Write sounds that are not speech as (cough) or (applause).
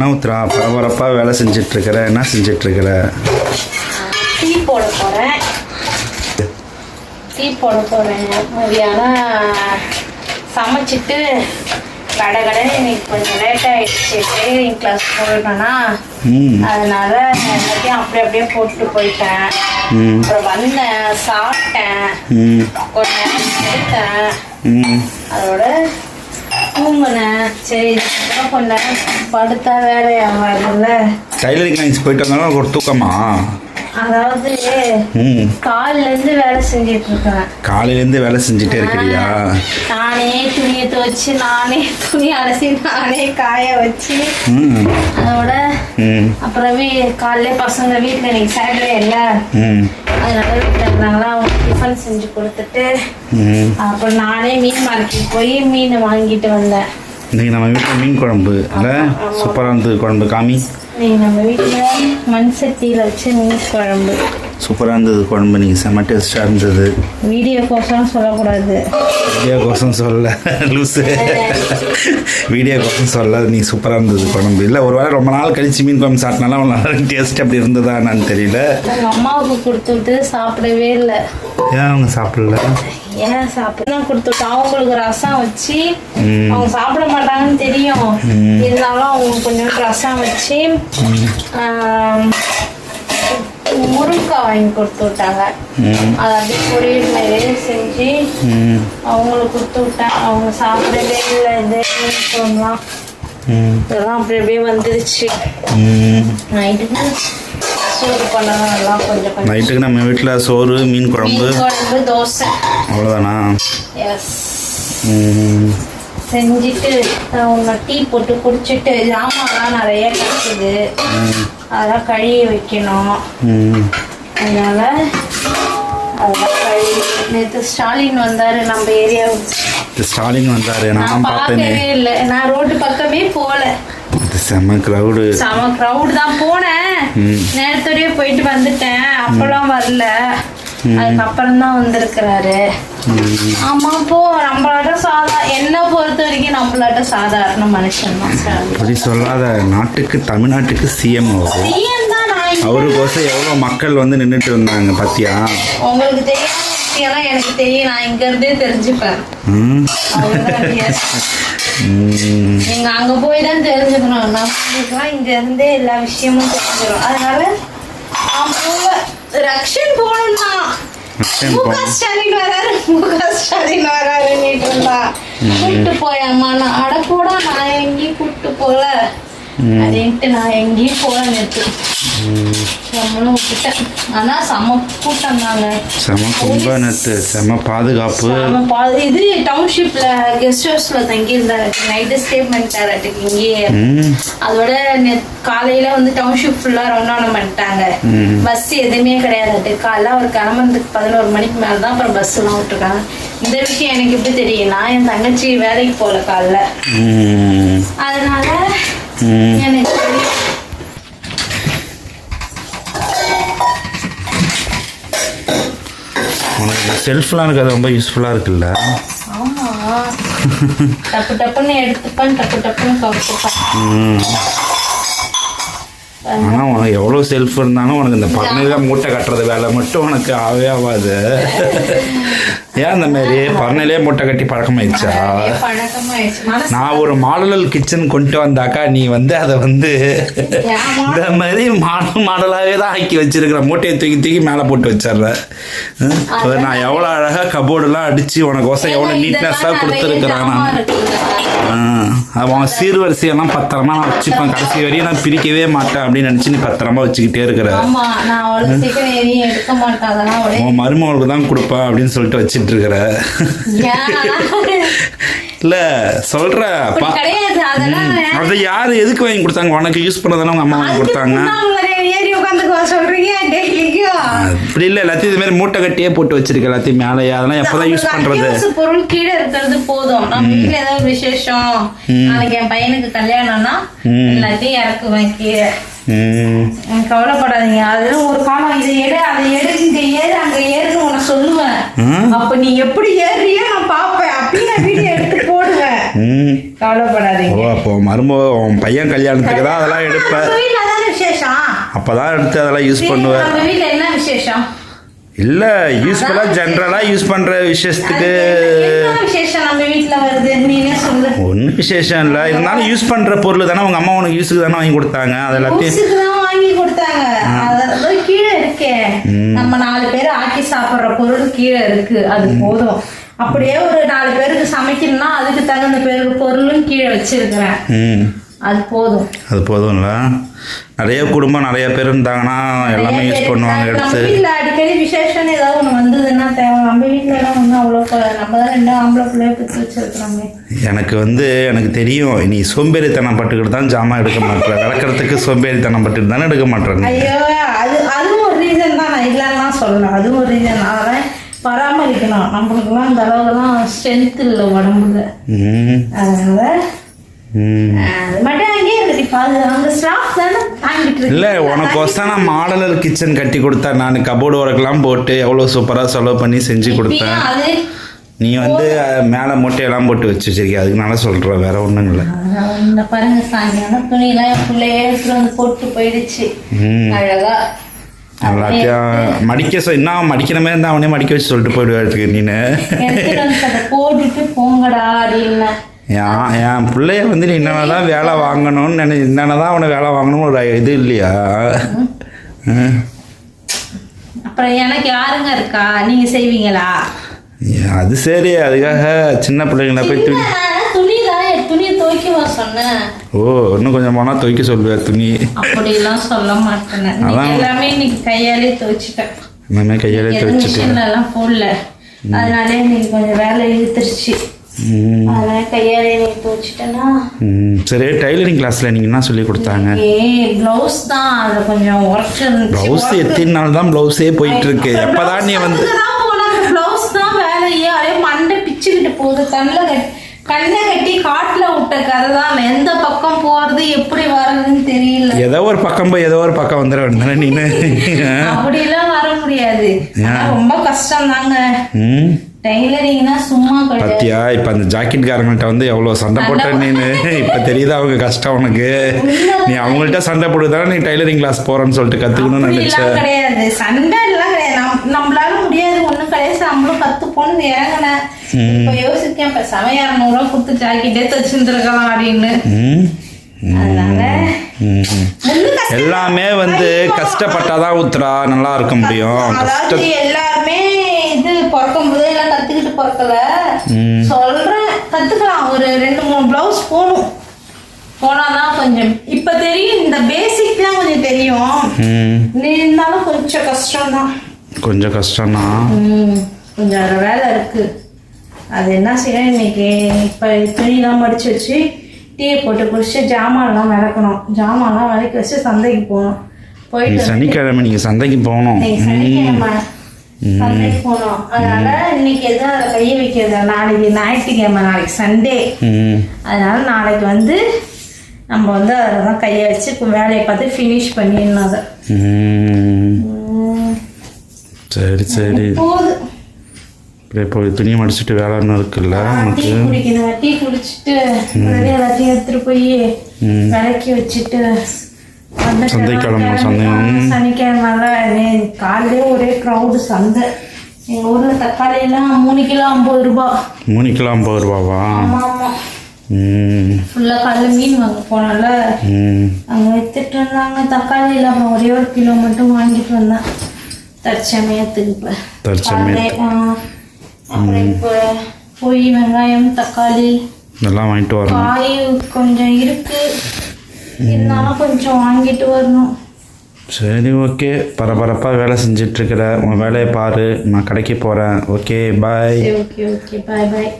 உத்ரா பரபரப்பாக வேலை செஞ்சிட்ருக்கிற என்ன செஞ்சிட்ருக்கிற? டீ போட போகிறேன் டீ போட போகிறேன் மதியானம் சமைச்சிட்டு கடை கடை இன்னைக்கு கொஞ்சம் லேட் ஆயிடுச்சு. டெய்லரிங் கிளாஸ் போயிட்டேன்னா அதனால எல்லாத்தையும் அப்படி அப்படியே போட்டு போயிட்டேன். அப்புறம் வந்தேன் சாப்பிட்டேன். கொஞ்ச நேரம் எடுத்தேன் அதோட தூங்கினேன். சரி இதுக்கப்புறம் கொஞ்ச படுத்தா வேலையாகாதுல்ல. டைலரிங் கிளாஸ் போயிட்டு வந்தாலும் ஒரு தூக்கமா? அதாவது கால்ல இருந்து வேலை செஞ்சிட்டு இருக்கேன் காலையிலேருந்து வேலை செஞ்சுட்டே இருக்கிறியா? நானே துணியை துவைச்சு நானே துணி அலசி நானே காய வச்சு அதோட அப்புறம் காலையில பசங்க வீட்டில் இன்னைக்கு சாட்டர்டே இல்லை. அதனால வீட்டில் இருந்தாங்களா அவங்க டிஃபன் செஞ்சு கொடுத்துட்டு அப்புறம் நானே மீன் மார்க்கெட் போய் மீன் வாங்கிட்டு வந்தேன். இன்னைக்கு நம்ம வீட்டில் மீன் குழம்பு இல்லை? சூப்பராக இருந்தது குழம்பு காமி. இன்னைக்கு நம்ம வீட்டில் மண் சட்டியில் வச்சு மீன் குழம்பு. சூப்பராக இருந்தது குழம்பு. நீங்கள் செம்ம டேஸ்ட்டாக இருந்தது. வீடியோ கோசம் சொல்லக்கூடாது. வீடியோ கோசம் சொல்ல. லூஸு வீடியோ கோசம் சொல்ல நீ சூப்பராக இருந்தது குழம்பு. இல்லை ஒரு வேளை ரொம்ப நாள் கழிச்சு மீன் குழம்பு சாப்பிட்டனால நல்லா டேஸ்ட் அப்படி இருந்ததா என்னன்னு தெரியல. அம்மாவுக்கு கொடுத்துட்டு சாப்பிடவே இல்லை. ஏன் அவங்க சாப்பிடல? ஏன் சாப்பிட கொடுத்துட்டு அவங்களுக்கு ரசம் வச்சு. அவங்க சாப்பிட மாட்டாங்கன்னு தெரியும். இருந்தாலும் அவங்க கொஞ்சம் ரசம் வச்சு முருங்கைக்காய் வாங்கி கொடுத்து விட்டாங்க. அதை அப்படியே பொரியல் மாதிரியே செஞ்சு அவங்களுக்கு கொடுத்து விட்டேன் அவங்க சாப்பிடவே இல்லை இது ம். இதெல்லாம் அப்படி அப்படியே வந்துருச்சு. ம். நைட்டுக்கு சூடு எல்லாம் கொஞ்சம் நைட்டுக்கு நம்ம வீட்டில் சோறு மீன் குழம்பு. குழம்பு தோசை. அவ்வளோதானா எஸ் செஞ்சுட்டு அவங்க டீ போட்டு குடிச்சிட்டு ஜாமான்லாம் நிறைய கிடக்குது அதெல்லாம் கழுவி வைக்கணும். அதனால அதெல்லாம் கழுவி நேற்று ஸ்டாலின் வந்தார் நம்ம ஏரியாவுக்கு. ஸ்டாலின் வந்தார். நான் பார்த்தேனே. இல்லை. நான் ரோட்டு பக்கமே போகல. இது செம்ம க்ரௌடு செம க்ரௌட் தான் போனேன். நேரத்தோடய போயிட்டு வந்துட்டேன். அப்பெல்லாம் வரல. அதுக்கப்புறம் தான் வந்திருக்கிறாரு. ஆமா போ. நம்மளாட்ட சாதா என்ன பொறுத்த வரைக்கும் நம்மளாட்ட சாதாரண மனுஷன் தான் அப்படி சொல்லாத. நாட்டுக்கு தமிழ்நாட்டுக்கு சிஎம் அவர் அவருக்கோசம் எவ்வளோ மக்கள் வந்து நின்றுட்டு இருந்தாங்க பாத்தியா? உங்களுக்கு தெரியாத எனக்கு தெரியும். நான் இங்க இருந்தே தெரிஞ்சுப்பேன் (laughs) நீங்க அங்க போய் தான் தெரிஞ்சுக்கணும் நம்மளுக்குலாம் இங்க இருந்தே எல்லா விஷயமும் தெரிஞ்சிடும் அதனால ரக்ஷன் போகணும்னா முக. ஸ்டாலின் வராரு முக ஸ்டாலின் வராருன்னுட்டு இருந்தா கூட்டு போயம்மா நான் அட போடா நான் எங்கேயும் கூட்டு போல அப்படின்ட்டு நான் எங்கேயும் போல நேற்று நம்மளும் விட்டுட்டேன் ஆனா செம கூட்டம் தாங்க செம கும்ப நட்டு செம பாதுகாப்பு இது டவுன்ஷிப்ல கெஸ்ட் ஹவுஸ்ல தங்கி இருந்தாரு நைட்டு ஸ்டே பண்ணிட்டாரு இங்கேயே. அதோட காலையில வந்து டவுன்ஷிப் ஃபுல்லா ரவுண்ட் ஆன் பண்ணிட்டாங்க. பஸ் எதுவுமே கிடையாது. காலைல அவர் கிளம்புறதுக்கு பதினோரு மணிக்கு மேல தான் அப்புறம் பஸ் எல்லாம் விட்டுருக்காங்க. இந்த விஷயம் எனக்கு எப்படி தெரியும்? நான் என் தங்கச்சி வேலைக்கு போல காலைல. அதனால எனக்கு தெரியும். உனக்கு செல்ஃப்லாம் இருக்கிறது ரொம்ப யூஸ்ஃபுல்லாக இருக்குல்ல. ஆமா. டப்பு டப்புன்னு எடுத்துப்பேன் டப்பு டப்புன்னு கவுத்துப்பேன். ம். ஆனால் உனக்கு எவ்வளோ செல்ஃப் இருந்தாலும் உனக்கு இந்த பறனையில் மூட்டை கட்டுறது வேலை மட்டும் உனக்கு ஆகவே ஆகாது. ஏன் இந்த மாதிரி பறனையிலே மூட்டை கட்டி பழக்கமாயிடுச்சா? நான் ஒரு மாடல் கிச்சன் கொண்டு வந்தாக்கா நீ வந்து அதை வந்து? இந்த மாதிரி மாடல் மாடலாகவே தான் ஆக்கி வச்சிருக்கிற. மூட்டையை தூக்கி தூக்கி மேலே போட்டு வச்சிடுற நான் எவ்வளோ அழகாக கபோர்டெல்லாம் அடித்து உனக்கோசம் எவ்வளோ நீட்னஸாக கொடுத்துருக்குறேன் நான். அவன் சீர்வரிசையெல்லாம் பத்திரமா நான் வச்சுப்பேன். கடைசி வரையும் நான் பிரிக்கவே மாட்டேன் அப்படின்னு நினச்சி நீ பத்திரமா வச்சுக்கிட்டே இருக்கிற. உன் மருமகளுக்கு தான் கொடுப்பேன் அப்படின்னு சொல்லிட்டு வச்சிட்டு இருக்கிற? இல்ல சொல்ற. அதை யாரு எதுக்கு வாங்கி கொடுத்தாங்க? உனக்கு யூஸ் பண்ணதானே உங்க அம்மா வாங்கி கொடுத்தாங்க? ஏறி அப்படி இல்ல எல்லாத்தையும் இது மாதிரி மூட்டை கட்டியே போட்டு வச்சிருக்க எல்லாத்தையும் மேலேயே அதெல்லாம் எப்பதான் யூஸ் பண்றது? பொருள் கீழே இருக்கிறது போதும். நம்ம வீட்டுல ஏதாவது விசேஷம் நாளைக்கு என் பையனுக்கு கல்யாணம்னா எல்லாத்தையும் இறக்குவேன் கீழே. ம். நீங்க கவலைப்படாதீங்க. அதுல ஒரு காலம் இதை எடு அதை எடு இங்க ஏறு அங்க ஏறுன்னு உன சொல்லுவேன். அப்ப நீ எப்படி ஏறியோ நான் பாப்பேன் அப்படி நான் வீடியோ எடுத்து போடுவேன். கவலைப்படாதீங்க. ஓ அப்போ மருமக உன் பையன் கல்யாணத்துக்கு தான் அதெல்லாம் எடுப்ப. நம்ம வீட்ல தானே விசேஷம்? அப்பதான் எடுத்து அதெல்லாம் யூஸ் பண்ணுவேன் நம்ம வீட்ல என்ன விசேஷம்? இல்ல யூஸ்ஃபுல்லா ஜென்ரலா யூஸ் பண்ற விஷயத்துக்கு விசேஷம் நம்ம வீட்ல வருது? நீனே சொல்லு? ஒன்றும் விசேஷம் இல்லை. இருந்தாலும் யூஸ் பண்ற பொருள் தானே. உங்க அம்மா உனக்கு யூஸுக்கு தானே வாங்கி கொடுத்தாங்க. அது எல்லாத்தையும் வாங்கி கொடுத்தாங்க. இருக்கே நம்ம நாலு பேர் ஆக்கி சாப்பிடுற பொருள் கீழே இருக்கு. அது போதும். அப்படியே ஒரு நாலு பேருக்கு சமைக்கணும்னா அதுக்கு தகுந்த பேருக்கு பொருளும் கீழே வச்சிருக்கிறேன். அது போதும். அது போதும்ல. நிறைய குடும்பம் நிறைய பேர் இருந்தாங்கன்னா எல்லாமே யூஸ் பண்ணுவாங்க எடுத்து. அடிக்கடி விசேஷம் ஏதாவது ஒண்ணு வந்ததுன்னா தேவை. நம்ம வீட்ல எல்லாம் ஒன்றும் அவ்வளோ நம்ம தான் ரெண்டு ஆம்பளை பிள்ளைய பிடிச்சி வச்சிருக்கிறோமே. எனக்கு வந்து எனக்கு தெரியும். நீ சோம்பேறித்தனம் பட்டுக்கிட்டு தான் ஜாமான் எடுக்க மாட்டேற விளக்கறதுக்கு சோம்பேறித்தனம் பட்டுட்டு தானே எடுக்க மாட்டேன். ஐயோ அது அதுவும் ஒரு ரீசன் தான் சொல்லலாம் அதுவும் ஒரு ரீசன் அதெல்லாம் பராமரிக்கணும். நம்மளுக்குலாம் அந்த அளவுக்குலாம் ஸ்ட்ரென்த் இல்லை உடம்புல. அதனால அது இல்லை நான் மாடலர் கிச்சன் கட்டி கொடுத்தேன். நான் கபோர்டு ஒர்க்கெல்லாம் போட்டு எவ்வளோ சூப்பராக செலவு பண்ணி செஞ்சு கொடுத்தேன். அது நீ வந்து மேலே மூட்டையெல்லாம் போட்டு வச்சு வச்சிருக்கிய? அதுக்குனால சொல்கிறேன் வேற ஒன்றும் இல்லை. அதான் பாருங்க சாயங்காலம் துணியெல்லாம் பிள்ளைய வந்து போட்டு போயிடுச்சு. ம். அழகா. எல்லாத்தையும் மடிக்க இன்னும் மடிக்கிற மாதிரி இருந்தால் அவனே மடிக்க வச்சு சொல்லிட்டு போயிடுவாருக்கு நீனு போட்டுட்டு போங்கடா அப்படின்னு. என் என் பிள்ளைய வந்து நீ என்னென்ன தான் வேலை வாங்கணும்னு நினை என்னென்ன தான் அவனை வேலை வாங்கணும்னு ஒரு இது இல்லையா. அப்புறம் எனக்கு யாருங்க இருக்கா? நீங்க செய்வீங்களா? அது சரி அதுக்காக சின்ன பிள்ளைங்கள போய் துணி துணி தான் என் துணியை துவைக்கவா சொன்னேன் ஓ இன்னும் கொஞ்சம் போனால் துவைக்க சொல்லுவேன் துணி. அப்படிலாம் சொல்ல மாட்டேன். எல்லாமே இன்னைக்கு கையாலே துவைச்சிட்டேன். இனிமே கையாலே எதுவும் துவைச்சிட்டு மிஷின்ல எல்லாம் போடல அதனாலே இன்னைக்கு கொஞ்சம் வேலை இழுத்துருச்சு. சரி டைலரிங் கிளாஸில் நீங்கள் என்ன சொல்லி கொடுத்தாங்க? ப்ளவுஸ் தான். அதுல கொஞ்சம் ஒர்க் ப்ளவுஸ் எத்தனை நாள் தான் ப்ளவுஸே போயிட்டு இருக்கு எப்பதான் நீ வந்து ப்ளவுஸ் தான் வேலையே. அதே மண்டை பிச்சுக்கிட்டு போகுது. கண்ணில் கண்ணை கட்டி காட்டுல விட்ட கதை தான் எந்த பக்கம் போறது எப்படி வர்றதுன்னு தெரியல. ஏதோ ஒரு பக்கம் போய் ஏதோ ஒரு பக்கம் வந்துட வேண்டியதானே நீனு அப்படிலாம் வர முடியாது. ரொம்ப கஷ்டம் தாங்க ம்? டெய்லரிங்னா சும்மா கிடையாது. பத்தியா இப்போ அந்த ஜாக்கெட்காரங்கள்ட்ட வந்து எவ்வளோ சண்டை போட்ட நீனு? இப்போ தெரியுதா அவங்க கஷ்டம் உனக்கு? நீ அவங்கள்ட்ட சண்டை போடுறதால நீ டைலரிங் கிளாஸ் போறேன்னு சொல்லிட்டு கற்றுக்கணும்னு நினச்ச? அப்படிலாம் கிடையாது. சண்டை எல்லாம் கிடையாது. நம்- கிடையாது நம்மளும் கத்துப்போன்னு இறங்கினேன் இப்ப யோசிக்கேன் இப்ப சமயம் இரநூறுவா கொடுத்து ஜாக்கெட்டே தச்சுருந்துருக்கலாம் அப்படின்னு. எல்லாமே வந்து கஷ்டப்பட்டாதான் உத்தரா நல்லா இருக்க முடியும். அதாவது எல்லாருமே இது பிறக்கும் போது எல்லாம் கத்துக்கிட்டு பிறக்கல. சொல்றேன் கத்துக்கலாம். ஒரு ரெண்டு மூணு பிளவுஸ் போகணும் போனாதான் கொஞ்சம் இப்ப தெரியும் இந்த பேசிக்லாம் கொஞ்சம் தெரியும். ம். இருந்தாலும் கொஞ்சம் கஷ்டம்தான். கொஞ்சம் கஷ்டம்தான் ம், கொஞ்சம் வேலை இருக்கு. அது என்ன செய்யணும் இன்னைக்கு? இப்போ துணிலாம் மடிச்சு வச்சு டீயை போட்டு குடிச்சு ஜாமான்லாம் விளக்கணும். ஜாமான்லாம் விளக்கி வச்சு சந்தைக்கு போகணும். போயிட்டு சனிக்கிழமை நீங்கள் சந்தைக்கு போகணும். சந்தைக்கு போகணும். அதனால இன்னைக்கு எதுவும் அதை கையை வைக்கிறது. நாளைக்கு ஞாயிற்றுக்கிழமை நாளைக்கு சண்டே. அதனால நாளைக்கு வந்து நம்ம வந்து அதில் தான் கையை வச்சு வேலையை பார்த்து ஃபினிஷ் பண்ணிடணும் அதை. சரி சரி. போகுது இப்படியே போய் துணி மடிச்சிட்டு ஒன்றும் இருக்குல்ல உனக்கு டீ குடிச்சிட்டு எல்லாத்தையும் எடுத்துட்டு போய். விளக்கி வச்சுட்டு சந்தைக்கிழமை, கிழமை சந்தை. சனிக்கிழமை காலையிலே ஒரே க்ரௌடு சந்தை. எங்க ஊர்ல தக்காளி எல்லாம் மூணு கிலோ ஐம்பது ரூபாய் மூணு கிலோ ஐம்பது ரூபாவா? ஆமா ஆமா. ம். ஃபுல்லா காலைல மீன் வாங்க போனால அங்க வித்துட்டு இருந்தாங்க தக்காளி இல்லை அப்புறம் ஒரே ஒரு கிலோ மட்டும் வாங்கிட்டு வந்தேன். தற்சமயத்துக்கு தற்சமயத்துக்கு. இப்போ போய் வெங்காயம் தக்காளி இதெல்லாம் வாங்கிட்டு வரணும். காய் கொஞ்சம் இருக்கு. இருந்தாலும் கொஞ்சம் வாங்கிட்டு வரணும். சரி ஓகே. பரபரப்பாக வேலை செஞ்சிட்ருக்கிற உன் வேலையை பாரு. நான் கடைக்கு போகிறேன் okay bye. Okay okay. Bye bye.